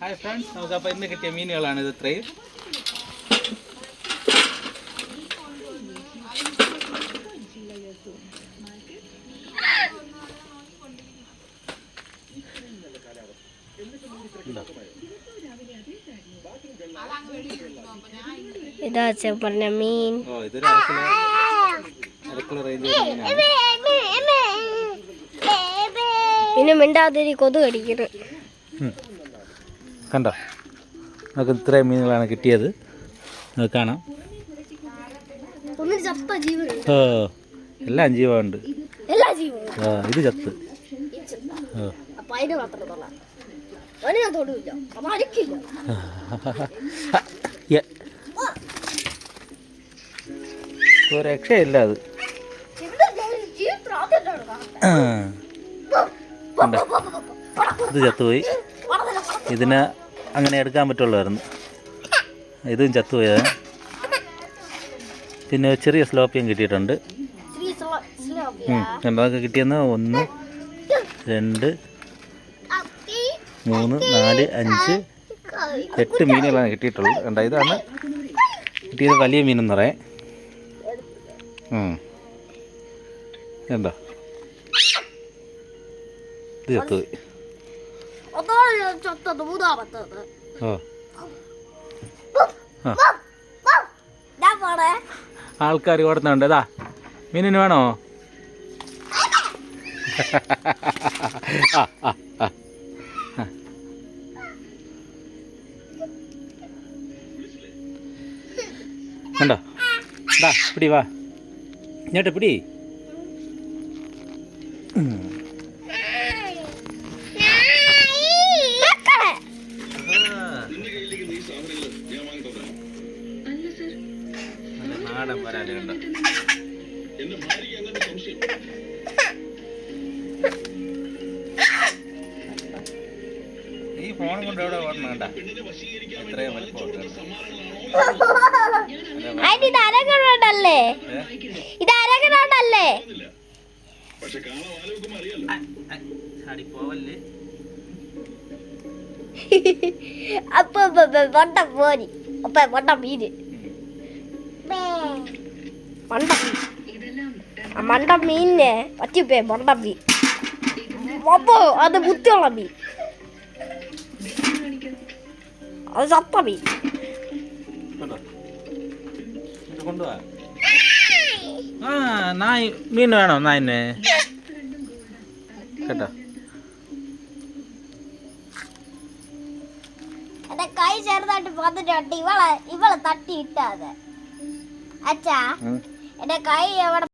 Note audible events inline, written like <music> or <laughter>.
Hi friends നമുക്ക് അപ്പോൾ ഇന്ന് കിട്ടിയ മീനുകളാണ് ഇത് ഇത്രയും ഇതാ പറഞ്ഞ മീൻ. ഓ ഇതൊരു അരക്കിലോ റേഞ്ച് പിന്നെ മിണ്ടാതിരി കൊതു കടിക്കുന്നത് ഉം. കണ്ടോ? നമുക്ക് ഇത്രയും മീനുകളാണ് കിട്ടിയത്. നമുക്ക് കാണാം. ഓ എല്ലാം ജീവമുണ്ട് ആ ഇത് ചത്ത്. <laughs> രക്ഷയില്ല അത്? ഇത് ചത്തുപോയി. ഇതിനെ അങ്ങനെ എടുക്കാൻ പറ്റുള്ളായിരുന്നു. ഇതും ചത്തുപോയത്. പിന്നെ ചെറിയ സ്ലോപ്പിയും കിട്ടിയിട്ടുണ്ട്. എന്താ കിട്ടിയെന്ന് ഒന്ന് രണ്ട് മൂന്ന് നാല് അഞ്ച് എട്ട് മീനുകളാണ് കിട്ടിയിട്ടുള്ളത്. കണ്ടോ ഇതാണ് കിട്ടിയത് വലിയ മീനെന്ന് പറയാം. എന്താ ഇത് ചത്തുപോയി. അതാണ് ചത്തത് മൂന്നാമത്തത് ഓ ആ ഞാൻ പോണേ. ആൾക്കാർ ഓടുന്നുണ്ട്. ഇതാ മീനിന് വേണോ. കണ്ടോ? ദാ പിടി വാ. ഇങ്ങോട്ട് പിടി. നാടൻ വരാൽ കണ്ടോ ഈ ഫോൺ കൊണ്ട് എവിടെ ഓടണം എത്രയും അതിന് ഇത് ചാടി പോവല്ലേ <laughs> അപ്പൊ വണ്ടം പോരി. അപ്പൊ വണ്ടം മീന് മണ്ട മീൻ ആ മണ്ട മീനിനെ പറ്റിപ്പേ മൊണ്ട മീൻ അപ്പോ അത് ബുദ്ധിയുള്ള മീൻ അത് ചത്ത മീൻ നായ് മീൻ വേണോ നായിന്? കേട്ടോ. എന്റെ കൈ ചെറുതായിട്ട് വന്നിട്ടുണ്ട് ഇവളെ ഇവളെ തട്ടി ഇട്ടാതെ അച്ഛാ. എന്റെ കൈ എവിടെ